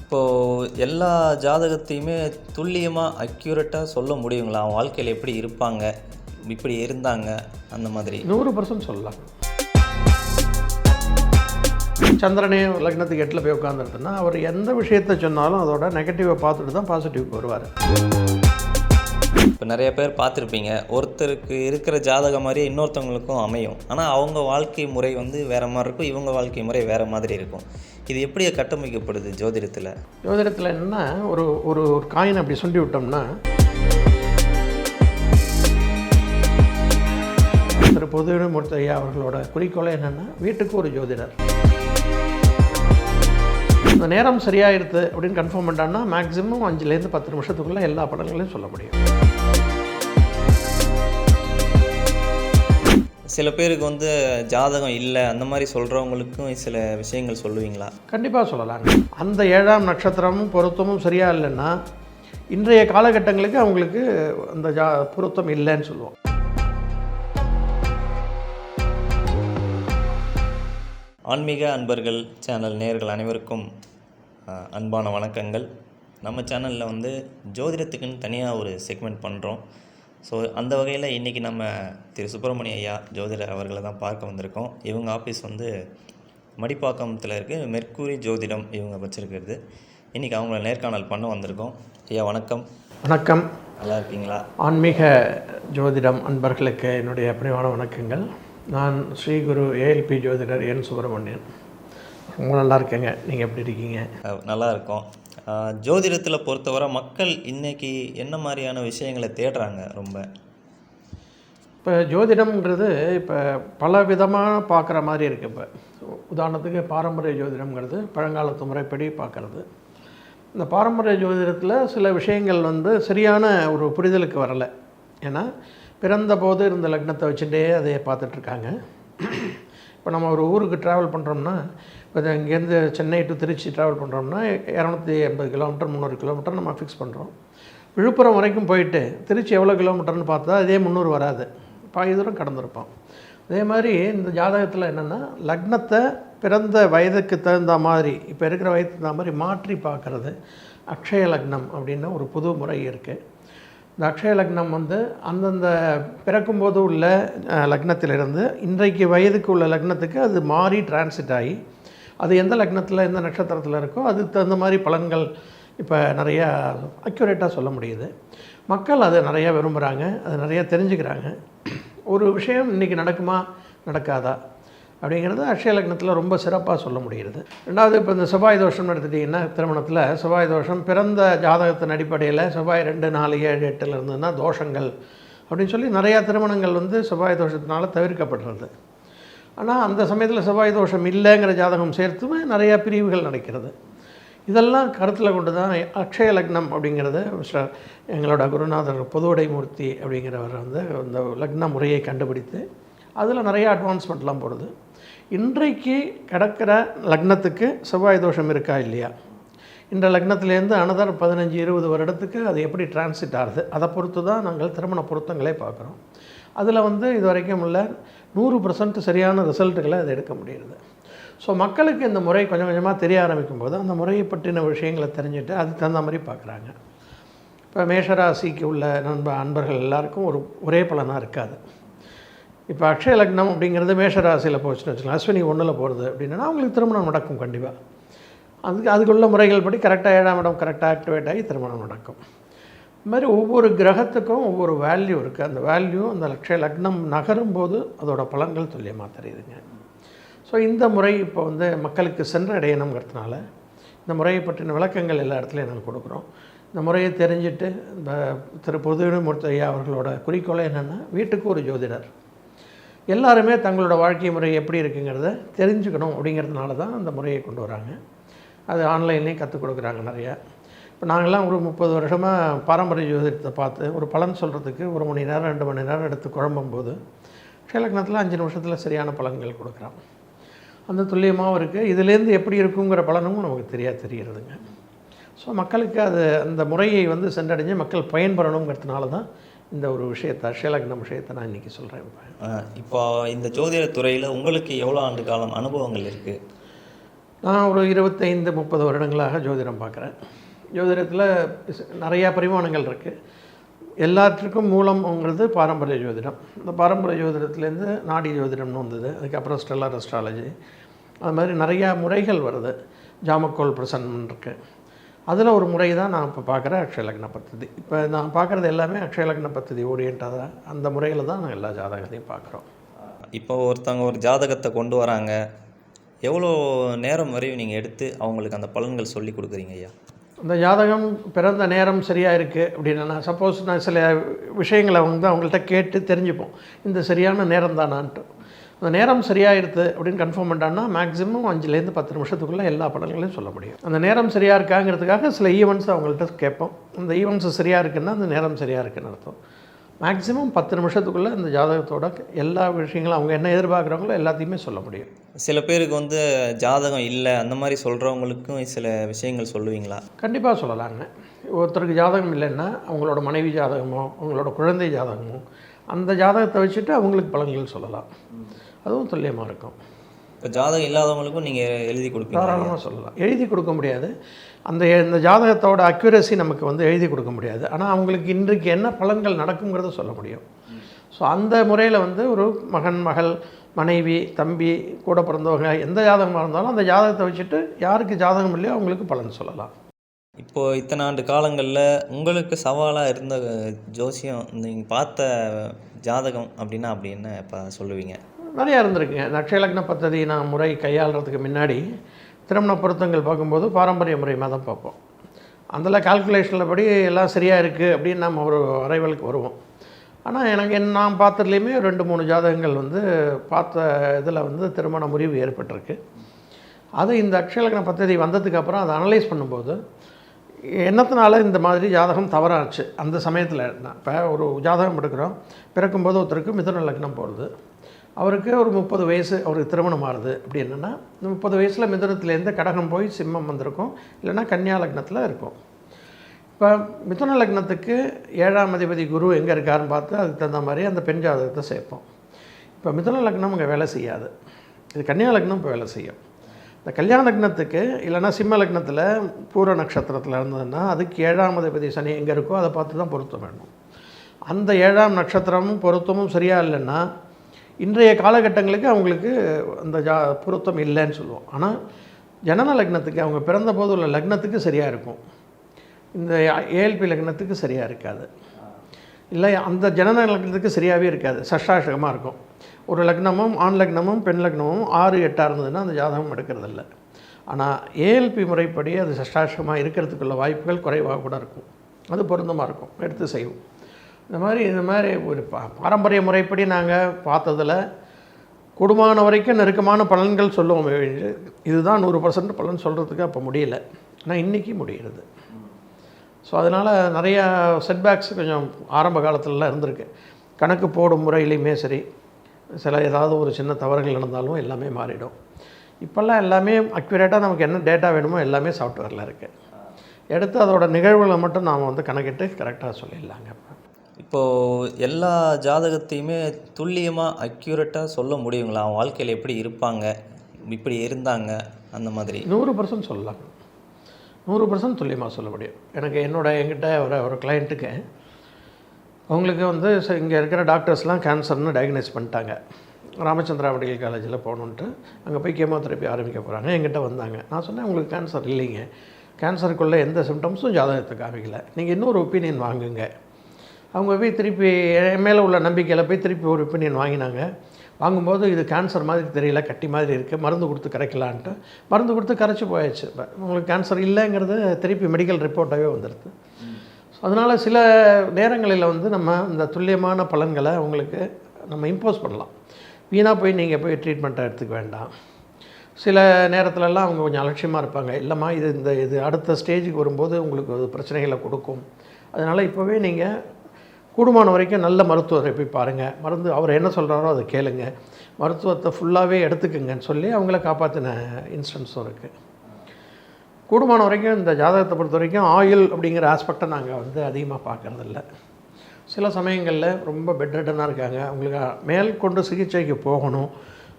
இப்போது எல்லா ஜாதகத்தையுமே துல்லியமாக அக்யூரேட்டாக சொல்ல முடியுங்களா? அவன் வாழ்க்கையில் எப்படி இருப்பாங்க? இப்படி இருந்தாங்க? அந்த மாதிரி. நூறு பர்சன்ட் சொல்லலாம். சந்திரனே லக்னத்துக்கு எட்டில் போய் உட்காந்துருதுன்னா அவர் எந்த விஷயத்தை சொன்னாலும் அதோட நெகட்டிவை பார்த்துட்டு தான் பாசிட்டிவ்க்கு வருவார். இப்போ நிறைய பேர் பார்த்துருப்பீங்க. ஒருத்தருக்கு இருக்கிற ஜாதகம் மாதிரியே இன்னொருத்தவங்களுக்கும் அமையும். ஆனால் அவங்க வாழ்க்கை முறை வந்து வேறு மாதிரி இருக்கும். இவங்க வாழ்க்கை முறை வேறு மாதிரி இருக்கும். இது எப்படி கட்டமைக்கப்படுது ஜோதிடத்தில்? ஜோதிடத்தில் என்ன ஒரு ஒரு ஒரு காயின் அப்படி சொல்லி விட்டோம்னா திரு பொதுவிடமூர்த்தி ஐயா அவர்களோட குறிக்கோளே என்னென்னா வீட்டுக்கு ஒரு ஜோதிடர். இந்த நேரம் சரியாயிருது அப்படின்னு கன்ஃபார்ம் பண்ணிட்டான்னா மேக்ஸிமம் அஞ்சுலேருந்து பத்து நிமிஷத்துக்குள்ளே எல்லா படங்களையும் சொல்ல முடியும். சில பேருக்கு வந்து ஜாதகம் இல்லை அந்த மாதிரி சொல்கிறவங்களுக்கும் சில விஷயங்கள் சொல்லுவீங்களா? கண்டிப்பாக சொல்லலாங்க. அந்த ஏழாம் நட்சத்திரமும் பொருத்தமும் சரியா இல்லைன்னா இன்றைய காலகட்டங்களுக்கு அவங்களுக்கு அந்த ஜா பொருத்தம் இல்லைன்னு சொல்லுவோம். ஆன்மீக அன்பர்கள் சேனல் நேயர்கள் அனைவருக்கும் அன்பான வணக்கங்கள். நம்ம சேனலில் வந்து ஜோதிடத்துக்குன்னு தனியாக ஒரு செக்மெண்ட் பண்ணுறோம் ஸோ அந்த வகையில் இன்றைக்கி நம்ம திரு சுப்பிரமணிய ஐயா ஜோதிடர் அவர்களை தான் பார்க்க வந்திருக்கோம். இவங்க ஆஃபீஸ் வந்து மடிப்பாக்கத்தில் இருக்குது மெர்க்கூரி ஜோதிடம் இவங்க வச்சுருக்கிறது. இன்றைக்கி அவங்கள நேர்காணல் பண்ண வந்திருக்கோம். ஐயா வணக்கம். வணக்கம். நல்லா இருக்கீங்களா? ஆன்மீக ஜோதிடம் அன்பர்களுக்கு என்னுடைய பணிவான வணக்கங்கள். நான் ஸ்ரீகுரு ஏஎல்பி ஜோதிடர் என் சுப்பிரமணியன். ரொம்ப நல்லா இருக்கேங்க. நீங்கள் எப்படி இருக்கீங்க? நல்லா இருக்கோம். ஜோதிடத்தில் பொறுத்தவரை மக்கள் இன்னைக்கு என்ன மாதிரியான விஷயங்களை தேடுறாங்க ரொம்ப? இப்போ ஜோதிடம்ங்கிறது இப்போ பல விதமாக பார்க்குற மாதிரி இருக்குது இப்போ. உதாரணத்துக்கு பாரம்பரிய ஜோதிடம்ங்கிறது பழங்காலத்து முறைப்படி பார்க்குறது. இந்த பாரம்பரிய ஜோதிடத்தில் சில விஷயங்கள் வந்து சரியான ஒரு புரிதலுக்கு வரலை. ஏன்னா பிறந்த போது இருந்த லக்னத்தை வச்சுட்டே அதை பார்த்துட்ருக்காங்க இப்போ நம்ம ஒரு ஊருக்கு ட்ராவல் பண்ணுறோம்னா இப்போ இங்கேருந்து சென்னை டு திருச்சி ட்ராவல் பண்ணுறோம்னா இரநூத்தி எண்பது கிலோமீட்டர் முந்நூறு கிலோமீட்டர் நம்ம ஃபிக்ஸ் பண்ணுறோம் விழுப்புரம் வரைக்கும் போயிட்டு திருச்சி எவ்வளோ கிலோமீட்டர்னு பார்த்தா அதே முந்நூறு வராது. பாதி தூரம் கடந்திருப்போம். அதே மாதிரி இந்த ஜாதகத்தில் என்னென்னா லக்னத்தை பிறந்த வயதுக்கு தகுந்த மாதிரி இப்போ இருக்கிற வயதுக்கு தகுந்த மாதிரி மாற்றி பார்க்குறது அக்ஷய லக்னம் அப்படின்னு ஒரு புது முறை இருக்குது இந்த அக்ஷய லக்னம் வந்து அந்தந்த பிறக்கும்போது உள்ள லக்னத்திலிருந்து இன்றைக்கு வயதுக்கு உள்ள லக்னத்துக்கு அது மாறி டிரான்சிட் ஆகி அது எந்த லக்னத்தில் எந்த நட்சத்திரத்தில் இருக்கோ அதுக்கு தகுந்த மாதிரி பலன்கள் இப்போ நிறையா அக்யூரேட்டாக சொல்ல முடியுது. மக்கள் அதை நிறையா விரும்புகிறாங்க அதை நிறையா தெரிஞ்சுக்கிறாங்க. ஒரு விஷயம் இன்றைக்கி நடக்குமா நடக்காதா? அப்படிங்கிறது அக்ஷய லக்னத்தில் ரொம்ப சிறப்பாக சொல்ல முடிகிறது. ரெண்டாவது இப்போ இந்த செவ்வாய் தோஷம்னு எடுத்துட்டிங்கன்னா திருமணத்தில் செவ்வாய் தோஷம் பிறந்த ஜாதகத்தின் அடிப்படையில் செவ்வாய் ரெண்டு நாலு ஏழு எட்டில் இருந்ததுன்னா தோஷங்கள் அப்படின்னு சொல்லி நிறையா திருமணங்கள் வந்து செவ்வாய் தோஷத்தினால் தவிர்க்கப்படுறது ஆனால் அந்த சமயத்தில் செவ்வாய் தோஷம் இல்லைங்கிற ஜாதகம் சேர்த்துமே நிறையா பிரிவுகள் நடக்கிறது. இதெல்லாம் கருத்தில் கொண்டு தான் அக்ஷய லக்னம் அப்படிங்கிறது மிஸ்டர் எங்களோட குருநாதர் பொதுவுடை மூர்த்தி அப்படிங்கிறவர் வந்து இந்த லக்ன முறையை கண்டுபிடித்து அதில் நிறைய அட்வான்ஸ்மெண்ட்லாம் போடுது. இன்றைக்கு கிடக்கிற லக்னத்துக்கு செவ்வாய் தோஷம் இருக்கா இல்லையா? இந்த லக்னத்திலேருந்து அனதர் பதினஞ்சு இருபது வருடத்துக்கு அது எப்படி டிரான்சிட் ஆகுது? அதை பொறுத்து தான் நாங்கள் திருமண பொருத்தங்களே பார்க்குறோம். அதில் வந்து இது வரைக்கும் உள்ள நூறு பர்சன்ட் சரியான ரிசல்ட்டுகளை அது எடுக்க முடியுது ஸோ மக்களுக்கு இந்த முறை கொஞ்சம் கொஞ்சமாக தெரிய ஆரம்பிக்கும் போது அந்த முறையை பற்றின விஷயங்களை தெரிஞ்சுட்டு அதுக்கு தகுந்த மாதிரி பார்க்குறாங்க. இப்போ மேஷராசிக்கு உள்ள நண்ப அன்பர்கள் எல்லாருக்கும் ஒரு ஒரே பலனாக இருக்காது. இப்போ அக்ஷய லக்னம் அப்படிங்கிறது மேஷராசியில் போச்சுன்னு வச்சுக்கலாம் அஸ்வினி ஒன்றில் போகிறது அப்படின்னா அவங்களுக்கு திருமணம் நடக்கும் கண்டிப்பாக அதுக்கு அதுக்குள்ள முறைகள் படி கரெக்டாக ஏழாம் இடம் கரெக்டாக ஆக்டிவேட் ஆகி திருமணம் நடக்கும். இது மாதிரி ஒவ்வொரு கிரகத்துக்கும் ஒவ்வொரு வேல்யூ இருக்குது அந்த வேல்யூ அந்த லட்ச லக்னம் நகரும் போது அதோட பலன்கள் துல்லியமாக தெரியுதுங்க. ஸோ இந்த முறை இப்போ வந்து மக்களுக்கு சென்றடையணுங்கிறதுனால இந்த முறையை பற்றின விளக்கங்கள் எல்லா இடத்துலையும் நாங்கள் கொடுக்குறோம். இந்த முறையை தெரிஞ்சுட்டு இந்த திரு பொதுவிடமூர்த்தி ஐயா அவர்களோட குறிக்கோளை என்னென்னா வீட்டுக்கு ஒரு ஜோதிடர். எல்லாருமே தங்களோட வாழ்க்கை முறை எப்படி இருக்குங்கிறத தெரிஞ்சுக்கணும் அப்படிங்கிறதுனால தான் அந்த முறையை கொண்டு வராங்க. அது ஆன்லைன்லேயும் கற்றுக் கொடுக்குறாங்க நிறையா. இப்போ நாங்கள்லாம் ஒரு முப்பது வருஷமாக பாரம்பரிய ஜோதிடத்தை பார்த்து ஒரு பலன் சொல்கிறதுக்கு ஒரு மணி நேரம் ரெண்டு மணி நேரம் எடுத்து குழம்பும்போது ஷேலக்னத்தில் அஞ்சு நிமிஷத்தில் சரியான பலன்கள் கொடுக்குறோம் அந்த துல்லியமாகவும் இருக்குது இதுலேருந்து எப்படி இருக்குங்கிற பலனும் நமக்கு தெரியா தெரிகிறதுங்க. ஸோ மக்களுக்கு அது அந்த முறையை வந்து சென்றடைஞ்சு மக்கள் பயன்பெறணுங்கிறதுனால தான் இந்த ஒரு விஷயத்தை அக்ஷயலக்னம் விஷயத்தை நான் இன்றைக்கி சொல்கிறேன் இப்போ இந்த ஜோதிட துறையில் உங்களுக்கு எவ்வளோ ஆண்டு காலம் அனுபவங்கள் இருக்குது நான் ஒரு இருபத்தைந்து முப்பது வருடங்களாக ஜோதிடம் பார்க்குறேன். ஜோதிடத்தில் நிறையா பரிமாணங்கள் இருக்குது எல்லாற்றுக்கும் மூலம்ங்கிறது பாரம்பரிய ஜோதிடம். இந்த பாரம்பரிய ஜோதிடத்துலேருந்து நாடி ஜோதிடம்னு வந்தது அதுக்கப்புறம் ஸ்டெல்லர் அஸ்ட்ராலஜி. அது மாதிரி நிறையா முறைகள் வருது. ஜாமக்கோல் பிரசன்னம் இருக்குது அதில் ஒரு முறை தான் நான் இப்போ பார்க்குற அக்ஷயலக்ன பத்ததி. இப்போ நான் பார்க்குறது எல்லாமே அக்ஷயலக்ன பத்ததி ஓரியண்டாக தான். அந்த முறையில் தான் நான் எல்லா ஜாதகத்தையும் பார்க்குறோம். இப்போ ஒருத்தவங்க ஒரு ஜாதகத்தை கொண்டு வராங்க. எவ்வளோ நேரம் வரையும் நீங்கள் எடுத்து அவங்களுக்கு அந்த பலன்கள் சொல்லி கொடுக்குறீங்க ஐயா? அந்த ஜாதகம் பிறந்த நேரம் சரியாக இருக்குது அப்படின்னா சப்போஸ் நான் சில விஷயங்களை வந்து அவங்கள்ட்ட கேட்டு தெரிஞ்சுப்போம். இந்த சரியான நேரம் தானான்ட்டு. அந்த நேரம் சரியாயிருது அப்படின்னு கன்ஃபார்ம் பண்ணிட்டான்னா மேக்ஸிமம் அஞ்சுலேருந்து பத்து நிமிஷத்துக்குள்ளே எல்லா படங்களையும் சொல்ல முடியும். அந்த நேரம் சரியாக இருக்காங்கிறதுக்காக சில ஈவெண்ட்ஸ் அவங்கள்ட்ட கேட்போம். அந்த ஈவெண்ட்ஸ் சரியாக இருக்குன்னா அந்த நேரம் சரியாக இருக்குன்னு அர்த்தம். மேக்ஸிமம் பத்து நிமிஷத்துக்குள்ளே இந்த ஜாதகத்தோட எல்லா விஷயங்களும் அவங்க என்ன எதிர்பார்க்குறாங்களோ எல்லாத்தையுமே சொல்ல முடியும். சில பேருக்கு வந்து ஜாதகம் இல்லை அந்த மாதிரி சொல்கிறவங்களுக்கும் சில விஷயங்கள் சொல்லுவீங்களா? கண்டிப்பாக சொல்லலாங்க. ஒருத்தருக்கு ஜாதகம் இல்லைன்னா அவங்களோட மனைவி ஜாதகமோ அவங்களோட குழந்தை ஜாதகமோ அந்த ஜாதகத்தை வச்சுட்டு அவங்களுக்கு பலன்கள் சொல்லலாம். அதுவும் துல்லியமாக இருக்கும். இப்போ ஜாதகம் இல்லாதவங்களுக்கும் நீங்கள் எழுதி கொடுப்பீங்க. தாராளமாக சொல்லலாம். எழுதி கொடுக்க முடியாது. அந்த இந்த ஜாதகத்தோட அக்யூரசி நமக்கு வந்து எழுதி கொடுக்க முடியாது. ஆனால் அவங்களுக்கு இன்றைக்கு என்ன பலன்கள் நடக்குங்கிறத சொல்ல முடியும். ஸோ அந்த முறையில் வந்து ஒரு மகன் மகள் மனைவி தம்பி கூட பிறந்தவங்க எந்த ஜாதகமாக இருந்தாலும் அந்த ஜாதகத்தை வச்சுட்டு யாருக்கு ஜாதகம் இல்லையோ அவங்களுக்கு பலன் சொல்லலாம். இப்போது இத்தனை ஆண்டு காலங்களில் உங்களுக்கு சவாலாக இருந்த ஜோசியம் நீங்கள் பார்த்த ஜாதகம் அப்படின்னா அப்படி என்ன இப்போ சொல்லுவீங்க? நிறையா இருந்திருக்குங்க. நட்சலக்ன பத்ததி நான் முறை கையாளுறதுக்கு முன்னாடி திருமண பொருத்தங்கள் பார்க்கும்போது பாரம்பரிய முறையமாக தான் பார்ப்போம். அதில் கால்குலேஷனில் படி எல்லாம் சரியாக இருக்குது அப்படின்னு நம்ம ஒரு அரைவலுக்கு வருவோம். ஆனால் எனக்கு என் நான் பார்த்ததுலேயுமே ரெண்டு மூணு ஜாதகங்கள் வந்து பார்த்த இதில் வந்து திருமண முறிவு ஏற்பட்டிருக்கு. அது இந்த அக்ஷயலக்ன பத்ததி வந்ததுக்கப்புறம் அதை அனலைஸ் பண்ணும்போது என்னத்தினால இந்த மாதிரி ஜாதகம் தவறாச்சு? அந்த சமயத்தில் இப்போ ஒரு ஜாதகம் எடுக்கிறோம். பிறக்கும்போது ஒருத்தருக்கு மிதன லக்னம் போகிறது அவருக்கு ஒரு முப்பது வயசு அவருக்கு திருமணம் ஆகுது. அப்படி என்னென்னா முப்பது வயசில் மிதுனத்துலேருந்து கடகம் போய் சிம்மம் வந்திருக்கும். இல்லைன்னா கன்னியா லக்னத்தில் இருக்கும். இப்போ மிதுன லக்னத்துக்கு ஏழாம் அதிபதி குரு எங்கே இருக்காருன்னு பார்த்து அதுக்கு தகுந்த மாதிரி அந்த பெண் ஜாதகத்தை சேர்ப்போம். இப்போ மிதுன லக்னம் இங்கே வேலை செய்யாது. இது கன்னியா லக்னம் இப்போ வேலை செய்யும். இந்த கல்யாண லக்னத்துக்கு இல்லைன்னா சிம்ம லக்னத்தில் பூர நட்சத்திரத்தில் இருந்ததுன்னா அதுக்கு ஏழாம் அதிபதி சனி எங்கே இருக்கோ அதை பார்த்து தான் பொருத்தம் வேணும். அந்த ஏழாம் நட்சத்திரமும் பொருத்தமும் சரியாக இல்லைன்னா இன்றைய காலகட்டங்களுக்கு அவங்களுக்கு அந்த ஜா பொருத்தம் இல்லைன்னு சொல்லுவோம். ஆனால் ஜனன லக்னத்துக்கு அவங்க பிறந்த போது உள்ள லக்னத்துக்கு சரியாக இருக்கும். இந்த ஏஎல்பி லக்னத்துக்கு சரியாக இருக்காது. இல்லை அந்த ஜனன லக்னத்துக்கு சரியாகவே இருக்காது. சஷ்டாஷகமாக இருக்கும். ஒரு லக்னமும் ஆண் லக்னமும் பெண் லக்னமும் ஆறு எட்டாக இருந்ததுன்னா அந்த ஜாதகம் எடுக்கிறதில்ல. ஆனால் ஏஎல்பி முறைப்படி அது சஷ்டாஷகமாக இருக்கிறதுக்குள்ள வாய்ப்புகள் குறைவாக கூட இருக்கும். அது பொருந்தமாக இருக்கும். எடுத்து செய்வோம். இந்த மாதிரி இந்த மாதிரி ஒரு பா பாரம்பரிய முறைப்படி நாங்கள் பார்த்ததில் கூடுமான வரைக்கும் நெருக்கமான பலன்கள் சொல்லுவோம் இதுதான் நூறு பர்சன்ட் பலன் சொல்கிறதுக்கு அப்போ முடியல. ஆனால் இன்றைக்கி முடிகிறது. ஸோ அதனால் நிறையா செட்பேக்ஸ் கொஞ்சம் ஆரம்ப காலத்துலலாம் இருந்திருக்கு. கணக்கு போடும் முறையிலையுமே சரி சில ஏதாவது ஒரு சின்ன தவறுகள் நடந்தாலும் எல்லாமே மாறிடும். இப்போல்லாம் எல்லாமே அக்யூரேட்டாக நமக்கு என்ன டேட்டா வேணுமோ எல்லாமே சாஃப்ட்வேரில் இருக்குது எடுத்து அதோடய நிகழ்வுகளை மட்டும் நாம் வந்து கணக்கிட்டு கரெக்டாக சொல்லிடலாங்க. இப்போது எல்லா ஜாதகத்தையுமே துல்லியமாக அக்யூரேட்டாக சொல்ல முடியுங்களா? அவன் வாழ்க்கையில் எப்படி இருப்பாங்க? இப்படி இருந்தாங்க? அந்த மாதிரி. நூறு பர்சன்ட் சொல்லலாம். நூறு பர்சன்ட் துல்லியமாக சொல்ல முடியும். எனக்கு என்னோட என்கிட்ட ஒரு ஒரு கிளைண்ட்டுக்கு அவங்களுக்கு வந்து இங்கே இருக்கிற டாக்டர்ஸ்லாம் கேன்சர்னு டயக்னைஸ் பண்ணிட்டாங்க. ராமச்சந்திரா மெடிக்கல் காலேஜில் போகணுன்ட்டு அங்கே போய் கீமோதெரப்பி ஆரம்பிக்க போகிறாங்க என்கிட்ட வந்தாங்க. நான் சொன்னேன் உங்களுக்கு கேன்சர் இல்லைங்க. கேன்சருக்குள்ளே எந்த சிம்டம்ஸும் ஜாதகத்தை காமிக்கல. நீங்கள் இன்னொரு ஒப்பீனியன் வாங்குங்க. அவங்க போய் திருப்பி மேலே உள்ள நம்பிக்கையில் போய் திருப்பி ஒரு ஒப்பீனியன் வாங்கினாங்க. வாங்கும்போது இது கேன்சர் மாதிரி தெரியல கட்டி மாதிரி இருக்குது மருந்து கொடுத்து கரைக்கலான்ட்டு. மருந்து கொடுத்து கரைச்சி போயாச்சு. இப்போ உங்களுக்கு கேன்சர் இல்லைங்கிறது திருப்பி மெடிக்கல் ரிப்போர்ட்டாகவே வந்துடுது அதனால் சில நேரங்களில் வந்து நம்ம இந்த துல்லியமான பலன்களை உங்களுக்கு நம்ம இம்போஸ் பண்ணலாம். வீணாக போய் நீங்கள் போய் ட்ரீட்மெண்ட்டை எடுத்துக்க வேண்டாம். சில நேரத்துலலாம் அவங்க கொஞ்சம் அலட்சியமாக இருப்பாங்க. இல்லைம்மா இது இந்த இது அடுத்த ஸ்டேஜுக்கு வரும்போது உங்களுக்கு அது பிரச்சனைகளை கொடுக்கும். அதனால் இப்போவே நீங்கள் கூடுமான வரைக்கும் நல்ல மருத்துவரை போய் பாருங்கள் மருந்து அவர் என்ன சொல்கிறாரோ அதை கேளுங்க. மருத்துவத்தை ஃபுல்லாகவே எடுத்துக்குங்கன்னு சொல்லி அவங்கள காப்பாற்றின இன்ஸ்டன்ஸும் இருக்குது கூடுமான வரைக்கும் இந்த ஜாதகத்தை பொறுத்த வரைக்கும் ஆயில் அப்படிங்கிற ஆஸ்பெக்டை நாங்கள் வந்து அதிகமாக பார்க்குறதில்ல சில சமயங்களில் ரொம்ப பெட்ரிட்டனாக இருக்காங்க. அவங்களுக்கு மேற்கொண்டு சிகிச்சைக்கு போகணும்.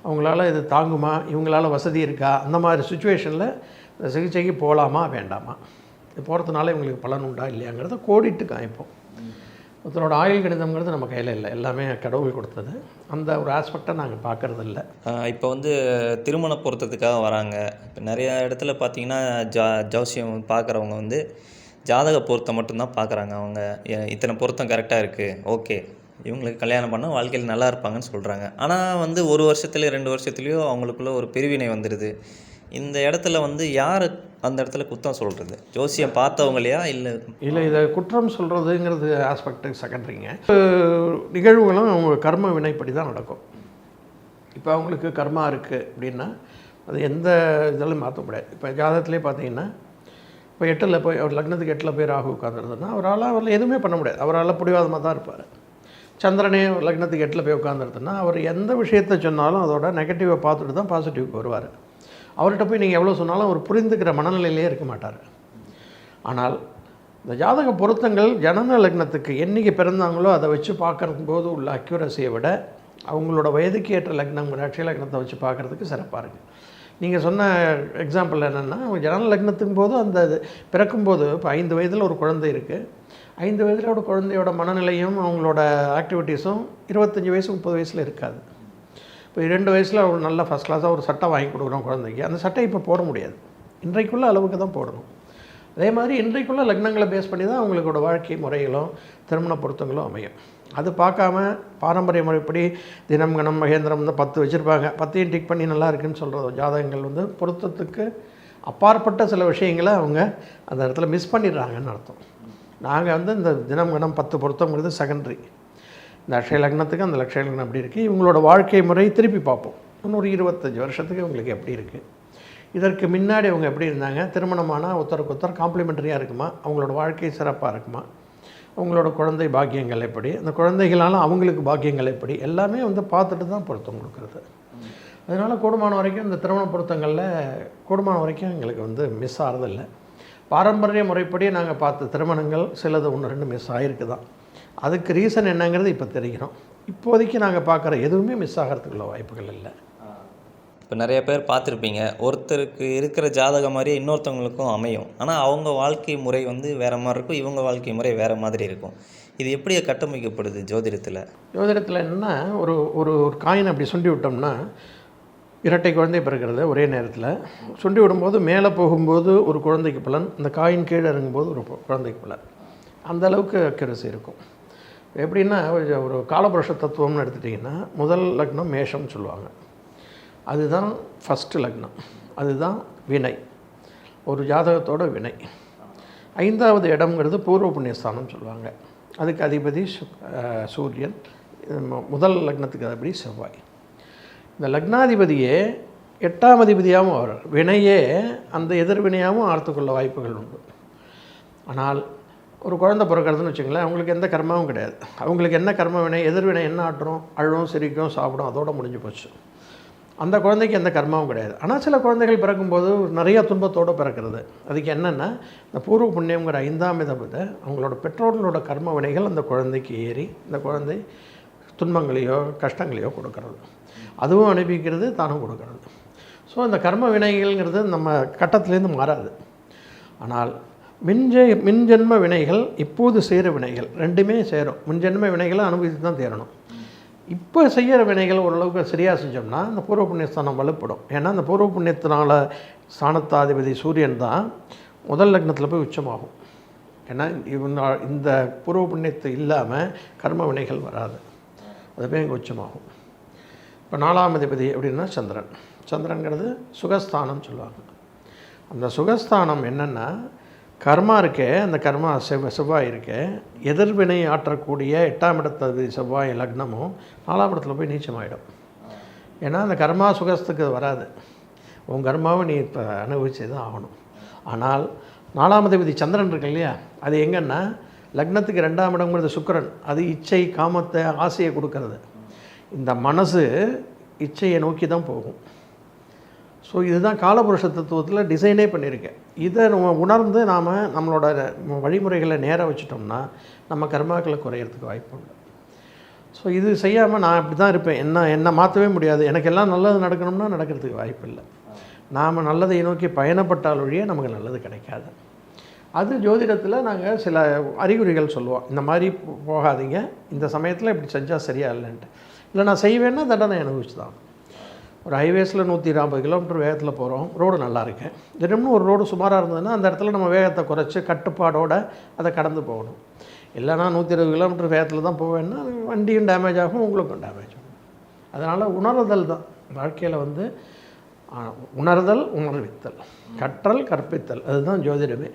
அவங்களால இது தாங்குமா? இவங்களால வசதி இருக்கா? அந்த மாதிரி சுச்சுவேஷனில் இந்த சிகிச்சைக்கு போகலாமா வேண்டாமா? இது போகிறதுனால இவங்களுக்கு பலன் உண்டா? இல்லையாங்கிறத கோடிட்டு காமிப்போம் ஒருத்தனோட ஆயுள் கணிதம்ங்கிறது நம்ம கையில் இல்லை. எல்லாமே கடவுள் கொடுத்தது. அந்த ஒரு ஆஸ்பெக்டை நாங்கள் பார்க்குறது இல்லை. இப்போ வந்து திருமண பொருத்தத்துக்காக வராங்க. இப்போ நிறைய இடத்துல பார்த்தீங்கன்னா ஜா ஜோசியம் பார்க்குறவங்க வந்து ஜாதக பொருத்தம் மட்டும்தான் பார்க்குறாங்க அவங்க. இத்தனை பொருத்தம் கரெக்டாக இருக்குது ஓகே. இவங்களுக்கு கல்யாணம் பண்ணால் வாழ்க்கையில் நல்லா இருப்பாங்கன்னு சொல்கிறாங்க ஆனால் வந்து ஒரு வருஷத்துலேயோ ரெண்டு வருஷத்துலேயோ அவங்களுக்குள்ள ஒரு பிரிவினை வந்துடுது இந்த இடத்துல வந்து யார் அந்த இடத்துல குத்தம் சொல்கிறது ஜோசியம் பார்த்தவங்களையா இல்லை? இல்லை இதை குற்றம் சொல்கிறதுங்கிறது ஆஸ்பெக்ட் செகண்டரிங்க நிகழ்வுகளும் அவங்க கர்ம வினைப்படி தான் நடக்கும். இப்போ அவங்களுக்கு கர்மா இருக்குது அப்படின்னா அது எந்த இதிலும் மாற்ற முடியாது. இப்போ ஜாதகத்திலே பார்த்தீங்கன்னா இப்போ எட்டில் போய் அவர் லக்னத்துக்கு எட்டில் போய் ராகு உட்காந்துருந்ததுன்னா அவரால் அவரில் எதுவுமே பண்ண முடியாது. அவரால் பிடிவாதமாக தான் இருப்பார். சந்திரனே லக்னத்துக்கு எட்டில் போய் உட்காந்துருதுன்னா அவர் எந்த விஷயத்தை சொன்னாலும் அதோட நெகட்டிவை பார்த்துட்டு தான் பாசிட்டிவ்க்கு வருவார். அவர்கிட்ட போய் நீங்கள் எவ்வளோ சொன்னாலும் அவர் புரிந்துக்கிற மனநிலையிலே இருக்க மாட்டார். ஆனால் இந்த ஜாதக பொருத்தங்கள் ஜனன லக்னத்துக்கு என்னைக்கு பிறந்தாங்களோ அதை வச்சு பார்க்கறது உள்ள அக்யூரஸியை விட அவங்களோட வயதுக்கு ஏற்ற லக்னம் அட்சய லக்னத்தை வச்சு பார்க்குறதுக்கு சிறப்பாக இருக்குது நீங்கள் சொன்ன எக்ஸாம்பிள் என்னென்னா ஜனன லக்னத்துக்கும் போது அந்த பிறக்கும்போது இப்போ ஐந்து வயதில் ஒரு குழந்தை இருக்குது ஐந்து வயதில் ஒரு குழந்தையோட மனநிலையும் அவங்களோட ஆக்டிவிட்டீஸும் இருபத்தஞ்சி வயசு முப்பது வயசில் இருக்காது. இப்போ இரண்டு வயசில் ஒரு நல்ல ஃபஸ்ட் கிளாஸாக ஒரு சட்டை வாங்கி கொடுக்குறோம் குழந்தைக்கு. அந்த சட்டை இப்போ போட முடியாது. இன்றைக்குள்ள அளவுக்கு தான் போடணும். அதே மாதிரி இன்றைக்குள்ள லக்னங்களை பேஸ் பண்ணி தான் அவங்களோட வாழ்க்கை முறைகளும் திருமண பொருத்தங்களும் அமையும். அது பார்க்காம பாரம்பரிய முறைப்படி தினம் கணம் மகேந்திரம்னு பத்து வச்சுருப்பாங்க. பத்தையும் டிக் பண்ணி நல்லா இருக்குன்னு சொல்கிற ஜாதகங்கள் வந்து பொருத்தத்துக்கு அப்பாற்பட்ட சில விஷயங்களை அவங்க அந்த இடத்துல மிஸ் பண்ணிடுறாங்கன்னு அர்த்தம். நாங்கள் வந்து இந்த தினம் கணம் பத்து பொருத்தங்கிறது செகண்டரி இந்த அக்ஷய லக்னத்துக்கு அந்த லக்ஷய லக்னம் அப்படி இருக்குது இவங்களோட வாழ்க்கை முறை திருப்பி பார்ப்போம். இன்னொரு இருபத்தஞ்சி வருஷத்துக்கு இவங்களுக்கு எப்படி இருக்குது இதற்கு முன்னாடி அவங்க எப்படி இருந்தாங்க? திருமணமானால் ஒருத்தருக்கு ஒருத்தர் காம்ப்ளிமெண்டரியாக இருக்குமா? அவங்களோட வாழ்க்கை சிறப்பாக இருக்குமா? அவங்களோட குழந்தை பாக்கியங்கள் எப்படி? அந்த குழந்தைகளால் அவங்களுக்கு பாக்கியங்கள் எப்படி? எல்லாமே வந்து பார்த்துட்டு தான் பொருத்தம் கொடுக்குறது. அதனால் கூடுமான வரைக்கும் இந்த திருமண பொருத்தங்களில் கூடுமான வரைக்கும் எங்களுக்கு வந்து மிஸ் ஆகிறதில்ல பாரம்பரிய முறைப்படி நாங்கள் பார்த்த திருமணங்கள் சிலது ஒன்று ரெண்டு மிஸ் ஆகிருக்கு தான் அதுக்கு ரீசன் என்னங்கிறது இப்போ தெரிகிறோம். இப்போதைக்கு நாங்கள் பார்க்குற எதுவுமே மிஸ் ஆகிறதுக்குள்ள வாய்ப்புகள் இல்லை. இப்போ நிறைய பேர் பார்த்துருப்பீங்க. ஒருத்தருக்கு இருக்கிற ஜாதகம் மாதிரியே இன்னொருத்தவங்களுக்கும் அமையும். ஆனால் அவங்க வாழ்க்கை முறை வந்து வேறு மாதிரி இருக்கும். இவங்க வாழ்க்கை முறை வேறு மாதிரி இருக்கும். இது எப்படி கட்டமைக்கப்படுது ஜோதிடத்தில்? ஜோதிடத்தில் என்னென்னா ஒரு ஒரு ஒரு காயின் அப்படி சுண்டி விட்டோம்னா இரட்டை குழந்தை பிறக்கிறது ஒரே நேரத்தில் சுண்டி விடும்போது மேலே போகும்போது ஒரு குழந்தைக்கு பலன் இந்த காயின் கீழே இறங்கும்போது ஒரு குழந்தைக்கு பலன். அந்த அளவுக்கு அக்யூரசி இருக்கும். எப்படின்னா ஒரு- காலபுருஷ தத்துவம்னு எடுத்துட்டிங்கன்னா முதல் லக்னம் மேஷம்னு சொல்லுவாங்க. அதுதான் ஃபஸ்ட்டு லக்னம். அதுதான் வினை. ஒரு ஜாதகத்தோட வினை. ஐந்தாவது இடம்ங்கிறது பூர்வ புண்ணியஸ்தானம் சொல்லுவாங்க. அதுக்கு அதிபதி சு- சூரியன். முதல் லக்னத்துக்கு அதிபதி செவ்வாய். இந்த லக்னாதிபதியே எட்டாம் அதிபதியாகவும் அவர் வினையே அந்த எதிர்வினையாகவும் ஆர்த்துக்கொள்ள வாய்ப்புகள் உண்டு. ஆனால் ஒரு குழந்தை பிறக்கிறதுன்னு வச்சுங்களேன் அவங்களுக்கு எந்த கர்மாவும் கிடையாது. அவங்களுக்கு என்ன கர்ம வினை எதிர்வினை என்ன ஆட்டுறோம் அழும் சிரிக்கும் சாப்பிடும் அதோடு முடிஞ்சு போச்சு. அந்த குழந்தைக்கு எந்த கர்மாவும் கிடையாது. ஆனால் சில குழந்தைகள் பிறக்கும்போது நிறைய துன்பத்தோடு பிறக்கிறது. அதுக்கு என்னென்னா இந்த பூர்வ புண்ணியங்கிற ஐந்தாம் விதத்தை அவங்களோட பெற்றோர்களோட கர்ம வினைகள் அந்த குழந்தைக்கு ஏறி இந்த குழந்தை துன்பங்களையோ கஷ்டங்களையோ கொடுக்கறது. அதுவும் அனுபவிக்கிறது தானும் கொடுக்கறது. ஸோ இந்த கர்ம வினைகள்ங்கிறது நம்ம கட்டத்துலேருந்து மாறாது. ஆனால் மின்ஜெ மின்ஜென்ம வினைகள் இப்போது செய்கிற வினைகள் ரெண்டுமே சேரும். மின்ஜென்ம வினைகளை அனுபவித்து தான் தேரணும் இப்போ செய்கிற வினைகள் ஓரளவுக்கு சரியாக செஞ்சோம்னா அந்த பூர்வ புண்ணியஸ்தானம் வலுப்படும். ஏன்னா அந்த பூர்வ புண்ணியத்தினால ஸ்தானத்தாதிபதி சூரியன் தான் முதல் லக்னத்தில் போய் உச்சமாகும். ஏன்னா இவன் இந்த பூர்வ புண்ணியத்தை இல்லாமல் கர்ம வினைகள் வராது. அது போய் இங்கே உச்சமாகும். இப்போ நாலாம் அதிபதி அப்படின்னா சந்திரன். சந்திரன்கிறது சுகஸ்தானம் சொல்லுவாங்க. அந்த சுகஸ்தானம் என்னென்னா கர்மா இருக்கே அந்த கர்மா செவ் செவ்வாய் இருக்கே. எதிர்வினை ஆற்றக்கூடிய எட்டாம் இடத்தது செவ்வாய் லக்னமும் நாலாம் இடத்துல போய் நீச்சமாயிடும். ஏன்னா அந்த கர்மா சுகஸ்துக்கு வராது. உன் கர்மாவை நீ இப்போ அனுபவிச்சு தான் ஆகணும். ஆனால் நாலாம் அதிபதி சந்திரன் இருக்கு இல்லையா? அது எங்கன்னா லக்னத்துக்கு ரெண்டாம் இடங்கிறது சுக்கிரன். அது இச்சை காமத்தை ஆசையை கொடுக்கறது. இந்த மனசு இச்சையை நோக்கி தான் போகும். ஸோ இதுதான் காலபுருஷ தத்துவத்தில் டிசைனே பண்ணியிருக்கேன். இதை நம்ம உணர்ந்து நாம் நம்மளோட வழிமுறைகளை நேராக வச்சுட்டோம்னா நம்ம கர்மாக்களை குறையிறதுக்கு வாய்ப்பு உண்டு. ஸோ இது செய்யாமல் நான் இப்படி தான் இருப்பேன். என்ன என்ன மாற்றவே முடியாது. எனக்கு எல்லாம் நல்லது நடக்கணும்னா நடக்கிறதுக்கு வாய்ப்பு இல்லை. நாம் நல்லதை நோக்கி பயணப்பட்டால் ஒழிய நமக்கு நல்லது கிடைக்காது. அது ஜோதிடத்தில் நாங்கள் சில அறிகுறிகள் சொல்லுவோம். இந்த மாதிரி போகாதீங்க. இந்த சமயத்தில் இப்படி செஞ்சால் சரியா இல்லைன்ட்டு. இல்லை நான் செய்வேன்னா தண்டனை அனுபவிச்சு தான் ஒரு ஹைவேஸில் நூற்றி ஐம்பது கிலோமீட்டர் வேகத்தில் போகிறோம் ரோடு நல்லா இருக்கு. தினமும் ஒரு ரோடு சுமாராக இருந்ததுன்னா அந்த இடத்துல நம்ம வேகத்தை குறைச்சி கட்டுப்பாடோடு அதை கடந்து போகணும். இல்லைனா நூற்றி இருபது கிலோமீட்டர் வேகத்தில் தான் போவேன்னா வண்டியும் டேமேஜ் ஆகும் உங்களுக்கும் டேமேஜ் ஆகும். அதனால் உணர்தல் தான். வாழ்க்கையில் வந்து உணர்தல் உணர்வித்தல். கற்றல் கற்பித்தல். அதுதான் ஜோதிடமே.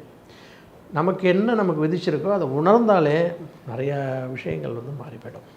நமக்கு என்ன நமக்கு விதிச்சிருக்கோ அதை உணர்ந்தாலே நிறைய விஷயங்கள் வந்து மாறி போயிடும்